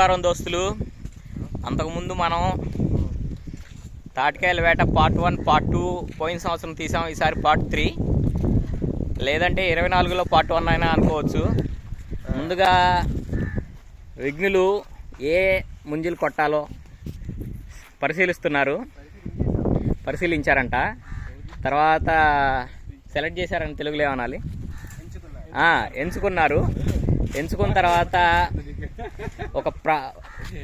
నమస్కారం దోస్తులు. అంతకుముందు మనం తాటికాయల వేట పార్ట్ వన్ పార్ట్ టూ పోయిన సంవత్సరం తీసాం ఈసారి పార్ట్ త్రీ లేదంటే ఇరవై నాలుగులో పార్ట్ వన్ అయినా అనుకోవచ్చు. ముందుగా విఘ్నులు ఏ ముంజులు కొట్టాలో పరిశీలిస్తున్నారు. పరిశీలించారంట. తర్వాత సెలెక్ట్ చేశారని తెలుగులో ఏమనాలి? ఎంచుకున్నారు. ఎంచుకున్న తర్వాత ఒక ప్రా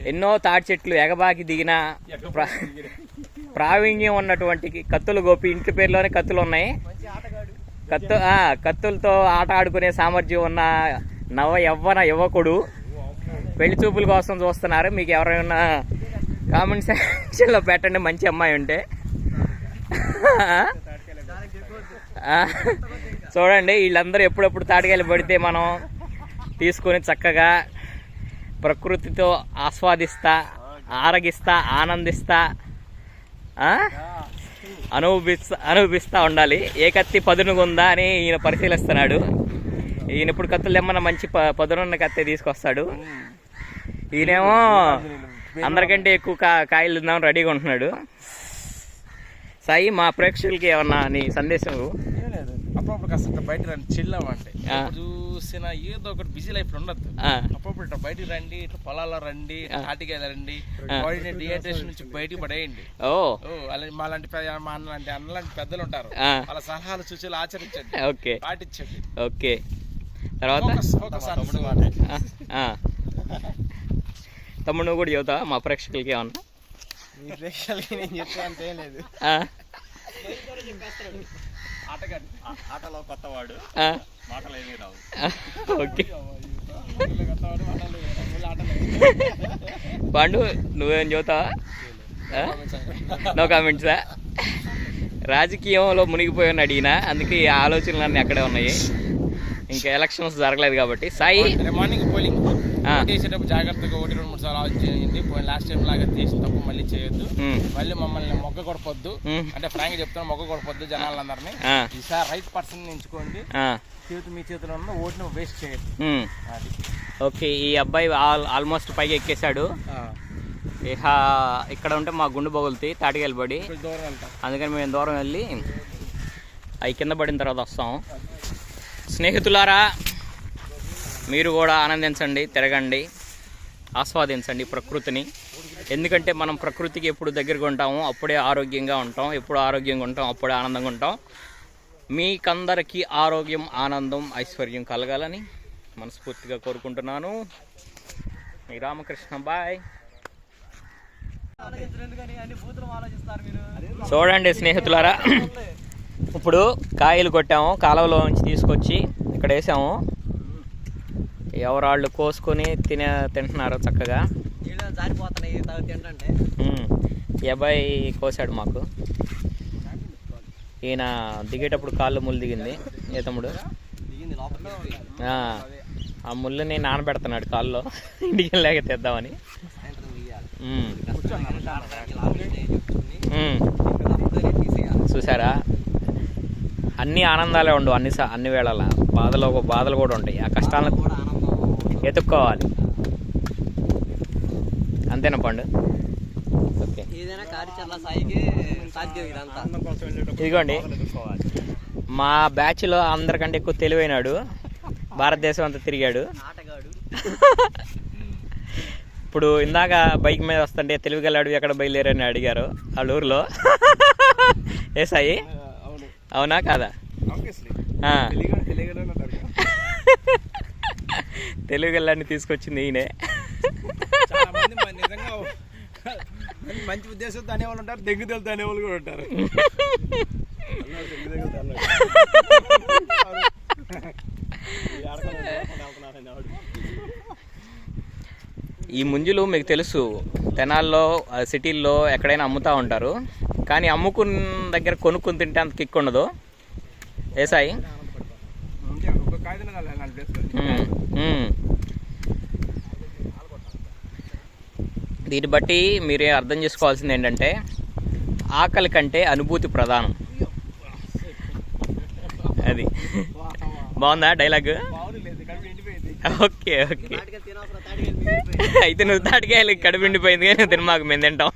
ఎన్నో తాటి చెట్లు ఎగబాకి దిగిన ప్రా- ప్రావీణ్యం ఉన్నటువంటి కత్తులు గోపి ఇంటి పేరులోనే కత్తులు ఉన్నాయి. కత్తు కత్తులతో ఆట ఆడుకునే సామర్థ్యం ఉన్న నవ యవ్వన యువకుడు. పెళ్ళి చూపుల కోసం చూస్తున్నారు. మీకు ఎవరైనా కామెంట్ సెక్షన్లో పెట్టండి. మంచి అమ్మాయి ఉంటే. చూడండి వీళ్ళందరూ ఎప్పుడెప్పుడు తాటికాయలు పడితే మనం తీసుకొని చక్కగా ప్రకృతితో ఆస్వాదిస్తా ఆరగిస్తా ఆనందిస్తా? అనుభవిస్తా అనుభవిస్తా ఉండాలి. ఏ కత్తి పదునుగుందా అని ఈయన పరిశీలిస్తున్నాడు. ఈయన ఇప్పుడు కత్తులు తెమ్మన్న మంచి ప పదునున్న కత్తి తీసుకొస్తాడు. ఈయనేమో అందరికంటే ఎక్కువ కా కాయలు తిందాం రెడీగా ఉంటున్నాడు. సాయి మా ప్రేక్షకులకి ఏమన్నా నీ సందేశం లేదు. అప్పుడప్పుడు కాస్త బయట రండి. చూసినా ఏదో ఒకటి బిజీ లైఫ్ ఉండద్దు. ఆ, అప్పుడప్పుడు ఇట్లా బయటికి రండి ఇట్లా పొలాల్లో రండి. తాటికి రండి ఆ. బాడీని డిహైడ్రేషన్ నుంచి బయటికి పడేయండి. ఓ. ఓ అలా మాలాంటి పెద్ద- మా అన్నలాంటి అన్నలాంటి పెద్దలు ఉంటారు. వాళ్ళ సలహాలు సూచనలు ఆచరించండి. ఓకే. పాటించండి. ఓకే. తర్వాత. తమ్ముడు నువ్వు కూడా చెబుతావా మా ప్రేక్షకులకి ఏమన్నా? మీ ప్రేక్షకులకి నేను చెప్తా అంత ఏం లేదు. ఆటలో కొత్తవాడు. ఆ, మాటలు ఏమీ రావు. ఓకే పాండు నువ్వేం చెబుతావా ఆ? నో కామెంట్సా? రాజకీయంలో మునిగిపోయి ఉన్నాడు ఈయన అందుకే ఈ ఆలోచనలన్నీ అక్కడే ఉన్నాయి. ఇంకా ఎలక్షన్స్ జరగలేదు కాబట్టి. సాయి? Morning polling. చేసేటప్పుడు జాగ్రత్తగా ఒకటి రెండు మూడు సార్లు ఆలోచించండి. పోయిన లాస్ట్ టైం లాగా చేసిన తప్పు మళ్ళీ చేయొద్దు. మళ్ళీ మమ్మల్ని మొగ్గ కొడపొద్దు. అంటే ఫ్రాంక్ చెప్తాను మొగ్గ కొడపొద్దు జనాలందరినీ. ఈసారి రైట్ పర్సన్ ఎంచుకోండి. చేతి మీ చేతిలో ఉన్న ఓటును వేస్ట్ చేయదు ఉమ్. అది. ఓకే ఈ అబ్బాయి ఆల్ ఆల్మోస్ట్ పైకి ఎక్కేశాడు. ఇహ ఇక్కడ ఉంటే మా గుండు బగులుతాయి తాటికెళ్ళి పడి. కొంచెం దూరం వెళ్తాం. అందుకని మేము దూరం వెళ్ళి అవి కింద పడిన తర్వాత వస్తాం. స్నేహితులారా మీరు కూడా ఆనందించండి తిరగండి ఆస్వాదించండి ప్రకృతిని. ఎందుకంటే మనం ప్రకృతికి ఎప్పుడు దగ్గరగా ఉంటామో అప్పుడే ఆరోగ్యంగా ఉంటాం ఎప్పుడు ఆరోగ్యంగా ఉంటాం అప్పుడే ఆనందంగా ఉంటాం. మీకందరికీ ఆరోగ్యం ఆనందం ఐశ్వర్యం కలగాలని మనస్ఫూర్తిగా కోరుకుంటున్నాను. మీ రామకృష్ణ బాయ్. చూడండి స్నేహితులారా. ఇప్పుడు కాయలు కొట్టాము కాలువలో నుంచి తీసుకొచ్చి ఇక్కడ వేసాము. ఎవరాళ్ళు కోసుకొని తినే తింటున్నారు చక్కగా. ఈ అబ్బాయి కోసాడు మాకు. ఈయన దిగేటప్పుడు కాళ్ళు ముళ్ళు దిగింది ఏ తమ్ముడు? ఆ, ముళ్ళుని నానబెడుతున్నాడు కాల్లో ఇంటికి వెళ్ళాక తెద్దామని. సాయంత్రం అన్ని ఆనందాలే ఉండవు అన్ని స- అన్ని వేళల. బాధలు బాధలు కూడా ఉంటాయి. ఆ కష్టాలను ఎత్తుక్కోవాలి. అంతేనా పండు? ఇదిగోండి. మా బ్యాచ్లో అందరికంటే ఎక్కువ తెలివైనాడు. భారతదేశం అంతా తిరిగాడు. ఆటగాడు ఇప్పుడు ఇందాక బైక్ మీద వస్తుంటే తెలివిగలాడు ఎక్కడ బయలుదేరని అడిగారు వాళ్ళ ఊర్లో. ఏ సాయి? అవును కాదా? తెలివిగల్లాన్ని తీసుకొచ్చింది ఈయనే. మంచి ఉద్దేశంతో అనేవాళ్ళు ఉంటారు దెంగుదలతో అనేవాళ్ళు కూడా ఉంటారు. ఈ ముంజులు మీకు తెలుసు తెనాల్లో సిటీల్లో ఎక్కడైనా అమ్ముతూ ఉంటారు. కానీ అమ్ముకున్న దగ్గర కొనుక్కుని తింటే అంత కిక్ ఉండదు. ఏ సాయి. దీన్ని బట్టి మీరే అర్థం చేసుకోవాల్సింది ఏంటంటే ఆకలి కంటే అనుభూతి ప్రధానం. అది. బాగుందా డైలాగ్ బాగుంది లేదు కడుపు ఎండిపోయింది ఓకే ఓకే. అయితే నువ్వు తాటికాయలు కడుపు నిండిపోయింది కానీ తిని మాకు మేము తింటాం.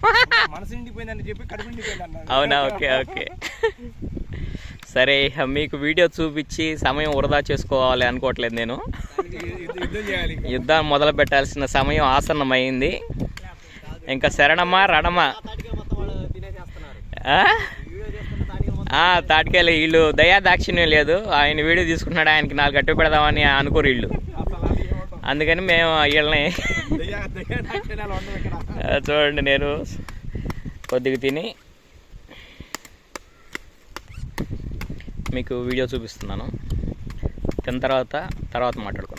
అవునా? Okay okay. సరే మీకు వీడియో చూపించి సమయం వృధా చేసుకోవాలి అనుకోవట్లేదు నేను. యుద్ధ- మొదలు పెట్టాల్సిన సమయం ఆసన్నమైంది. ఇంకా శరణమా రణమా తాటికాయలు వాళ్ళు దయా దాక్షిణ్యం లేదు. ఆయన వీడియో తీసుకున్నాడు ఆయనకి నాలుగు కట్టు పెడదామని అనుకోరు వీళ్ళు? అందుకని మేము వీళ్ళని చూడండి నేను కొద్దిగా తిని మీకు వీడియో చూపిస్తున్నాను. తిన్న తర్వాత తర్వాత ఆగు.